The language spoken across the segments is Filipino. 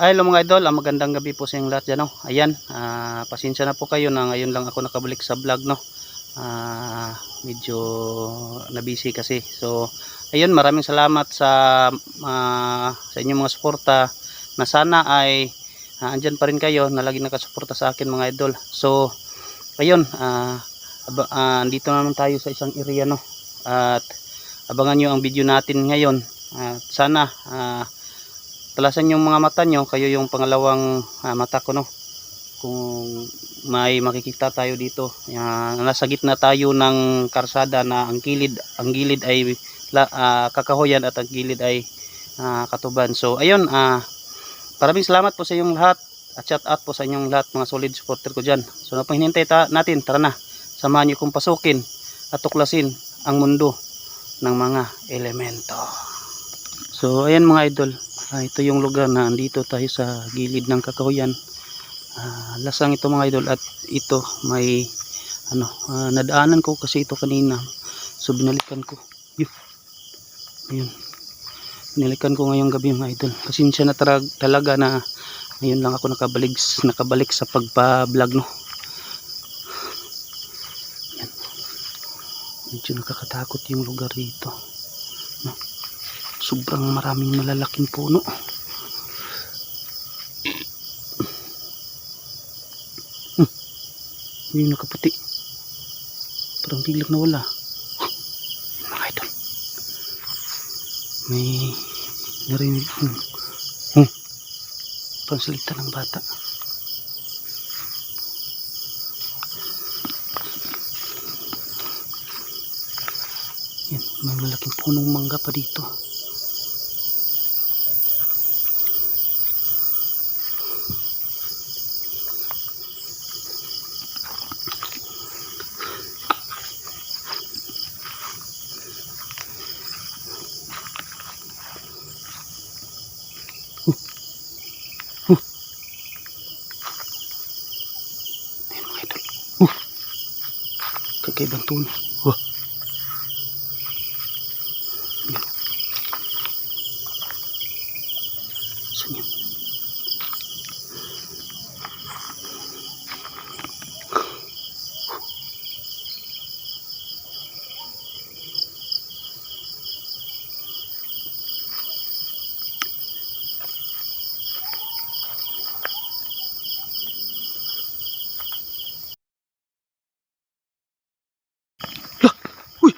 Ay, hello mga idol, ah, magandang gabi po sa inyong lahat dyan. No? Ayan, ah, pasensya na po kayo na ngayon lang ako nakabalik sa vlog. No? Ah, medyo nabisi kasi. So, ayun, maraming salamat sa, ah, sa inyong mga suporta na sana ay ah, andyan pa rin kayo na lagi nakasuporta sa akin mga idol. So, ayun, aba, ah, dito naman tayo sa isang area. No? At abangan nyo ang video natin ngayon. At sana, ah, talasan yung mga mata nyo kayo yung pangalawang ah, mata ko no? Kung may makikita tayo dito. Yan, nasa gitna tayo ng karsada na ang gilid ang gilid ay la, ah, kakahoyan at ang gilid ay ah, katuban. So ayun ah, maraming salamat po sa inyong lahat at shout out po sa inyong lahat mga solid supporter ko dyan. So na hinintay ta natin tara na. Samahan nyo kong pasukin at tuklasin ang mundo ng mga elemento. So ayan mga idol Ah, ito yung lugar na andito tayo sa gilid ng kakahuyan. Ah, lasang ito mga idol at ito may ano, ah, nadaanan ko kasi ito kanina. So binalikan ko. Yun. Ayun. Binalikan ko ngayong gabi mga idol. Pasensya na tarag, talaga na ngayon lang ako nakabalik nakabalik sa pagpa-vlog no. Yan. Medyo nakakatakot yung lugar dito. No sobrang maraming malalaking puno hmm. yung nakaputi parang biglang nawala mga idol may narinig hmm. hmm. parang salita ng bata yan may malaking punong mangga pa dito tunog. Wah. Ayun. Saan yan? Uy!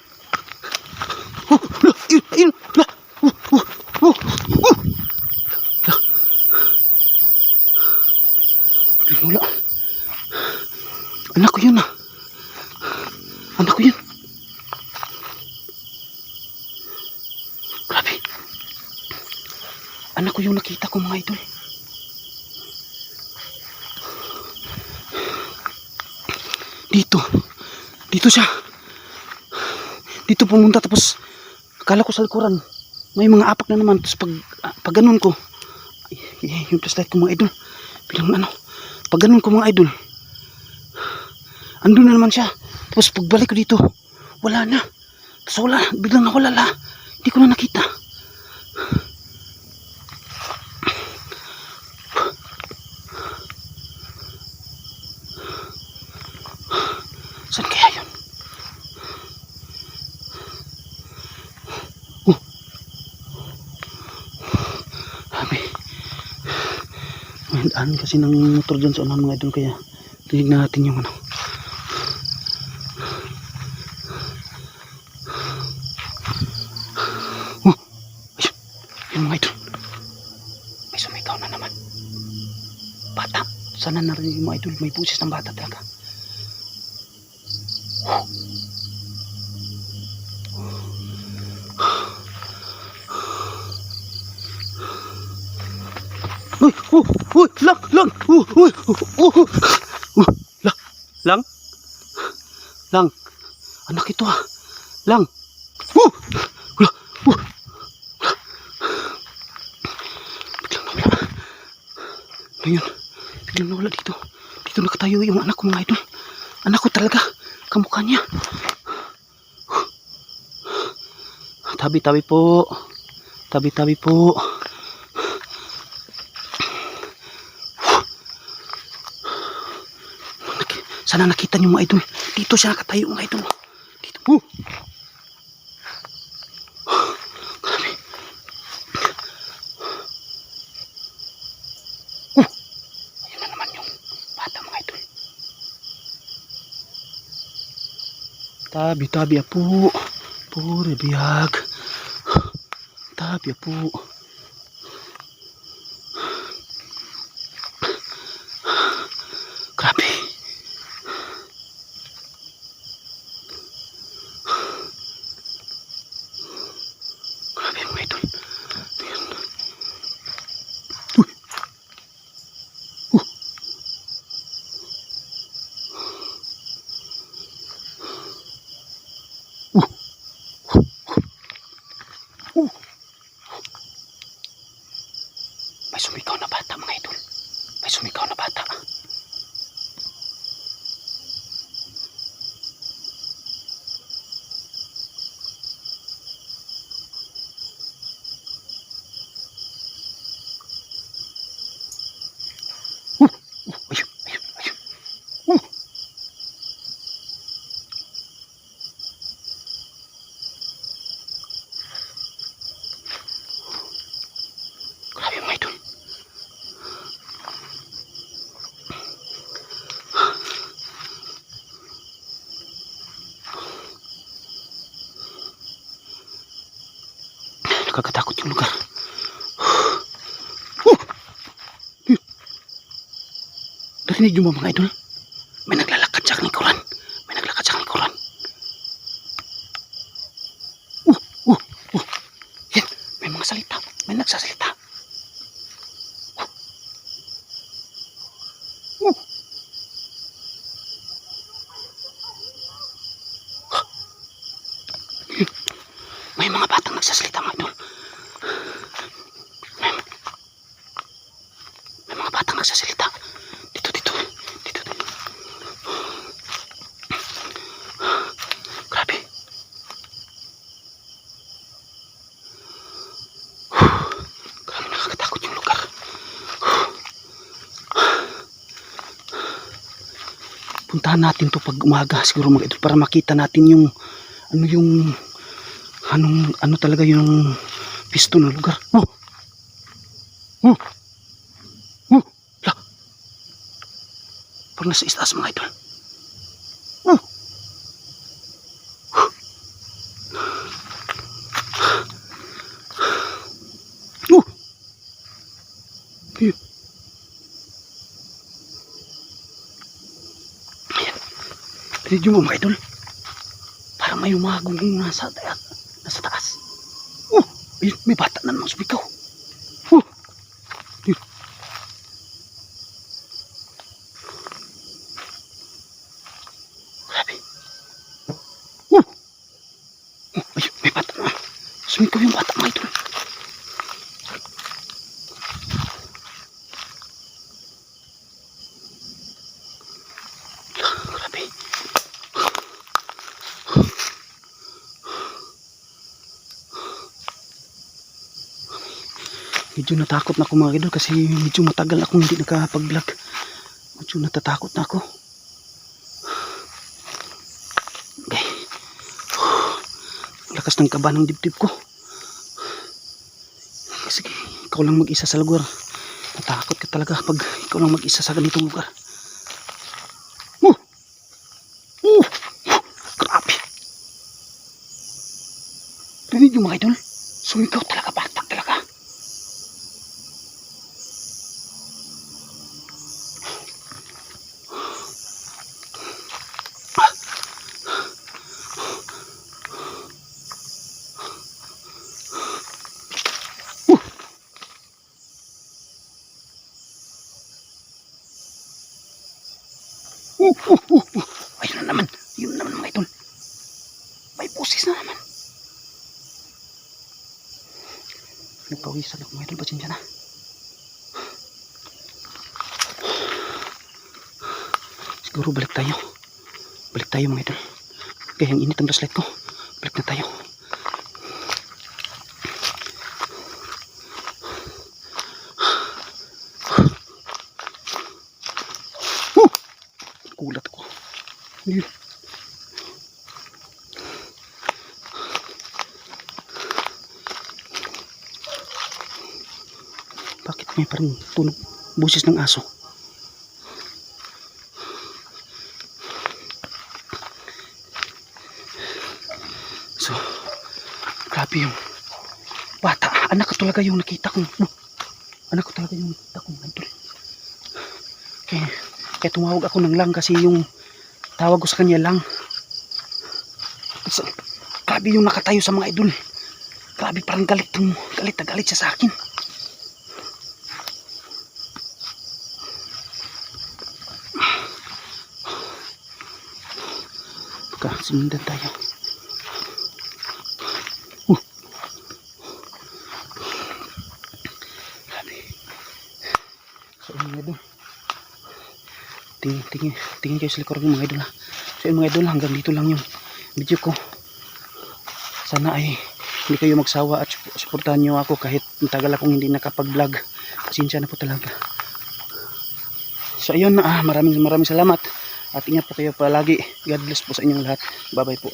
Oh, la, ayun, ayun, la, oh, oh, oh, oh. La. Biglang wala. Anak ko yun ah. Anak ko yun. Grabe. Anak ko yung nakita ko mga idol. Dito. Dito siya. Dito pumunta tapos akala ko sa likuran may mga apak na naman. Tapos pag, ah, pag ganun ko ay, yung flashlight ko mga idol. Bilang ano pag ganun ko mga idol andun na naman siya. Tapos pagbalik ko dito wala na. Tapos wala biglang nawala la hindi ko na nakita saan kaya yun Sabi. May daan kasi ng motor dyan sa unahan mga idol kaya tingnan natin yung ano. Oh, ayun, ayun mga idol. May sumigaw na naman. Bata. Sana narinig mga idol. May busis ng bata talaga. Uy, oh, uy, lang, lang, uy, uy, oh, oh, oh, oh, lang, lang, lang, anak ito ah, lang, uh, wala, uh, biglang nawala, ngayon, biglang nawala dito, dito nakatayo yung anak ko mga idol, anak ko talaga, kamukha niya, tabi-tabi po, tabi-tabi po, Sana nakita niyo mga idol. Dito siya nakatayo mga idol. Dito. Oh. Grabe. Oh. Ayun na naman yung bata mga idol. Tabi, tabi po. Pure biyag. Tabi po. Grabe. Grabe mga idol. Ayan. Uy. Uh. Uh. Uh. May sumigaw na bata mga idol. May sumigaw na bata. Uh, uh, ayun, ayun, ayun. Uh. Grabe mga idol. Nakakatakot yung lugar. Uh! Narinig niyo ba mga idol? May naglalakad sa kanikuran. May naglalakad sa kanikuran. Uh! Uh! Uh! Yan! May mga salita. May nagsasalita. Uh! Uh! May mga batang nagsasalita mga idol. May, may mga batang nagsasalita. Dito, dito. Dito, dito. Grabe. Grabe nakakatakot yung lugar. Puntahan natin to pag umaga siguro mga para makita natin yung ano yung anong ano talaga yung pisto ng lugar. Oh. Oh. Oh. La. Parang nasa istas mga idol. Rinig mo mga idol. Parang may umagong nasa. Nasa taas. Oh, ayun, may bata na naman sumigaw. Oh, ayun. Grabe. Oh, oh ayun, may bata yung bata mga idol. Medyo natakot na ako mga idol kasi medyo matagal akong hindi nakapag-vlog. Medyo natatakot na ako. Okay. Lakas ng kaba ng dibdib ko. Kasi ikaw lang mag-isa sa lugar. Natakot ka talaga pag ikaw lang mag-isa sa ganitong lugar. Uh! Uh! Grabe! Rinig yung mga idol? Talaga, batak Uh, uh, uh, uh. Ayun na naman. Ayun na naman mga idol. May pusis na naman. Nagpawisan ako mga idol. Pasensya na. Siguro balik tayo. Balik tayo mga idol. Kaya ang init ang bracelet ko. Balik na tayo. Bakit may parang tunog busis ng aso? So, grabe yung bata. Anak ko talaga yung nakita ko. Anak ko talaga yung nakita ko. Kaya, kaya tumawag ako ng lang kasi yung tawag ko sa kanya lang. Grabe yung nakatayo sa mga idol. Grabe parang galit yung galit na galit siya sa akin. Ka, simundan tayo. Uh. Grabe. So. Tingin, tingin, tingin kayo sa likuran ng mga idol ha. So, yun, mga idol, hanggang dito lang yung video ko. Sana ay hindi kayo magsawa at sup- suportahan nyo ako kahit matagal akong hindi nakapag-vlog. Pasensya na po talaga. So ayun, ah, maraming maraming salamat. At ingat po kayo palagi. God bless po sa inyong lahat. Bye bye po.